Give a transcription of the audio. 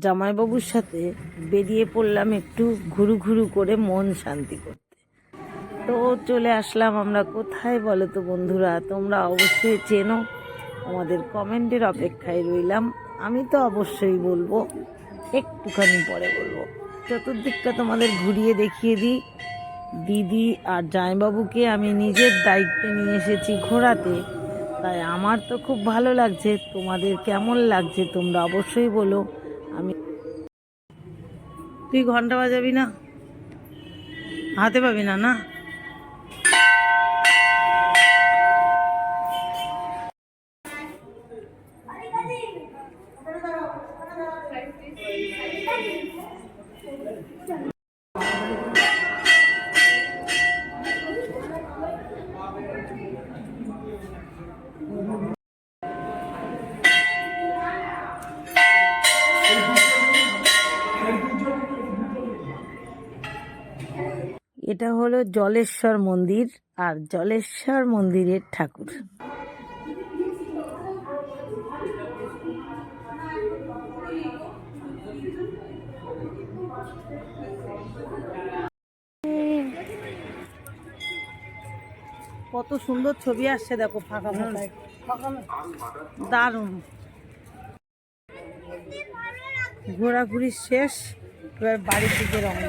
জামাইবাবুর সাথে বেরিয়ে পড়লাম একটু ঘুরু ঘুরু করে মন শান্তি করতে। তো চলে আসলাম আমরা কোথায় বলো তো বন্ধুরা? তোমরা অবশ্যই চেনো, আমাদের কমেন্টের অপেক্ষায় রইলাম। আমি তো অবশ্যই বলব, একটুখানি পরে বলব। চতুর্দিকটা তোমাদের ঘুরিয়ে দেখিয়ে দিই। দিদি আর জামাইবাবুকে আমি নিজের দায়িত্বে নিয়ে এসেছি ঘোরাতে। তাই আমার তো খুব ভালো লাগছে। তোমাদের কেমন লাগছে তোমরা অবশ্যই বলো। আমি তুই ঘণ্টা বাজাবি না? হাতে পাবি না না? এটা হলো জলেশ্বর মন্দির আর জলেশ্বর মন্দিরের ঠাকুর। কত সুন্দর ছবি আসছে দেখো ফাঁকা ফাঁকা দারুণ। ঘোরাঘুরি শেষ, এবার বাড়ির দিকে রওনা।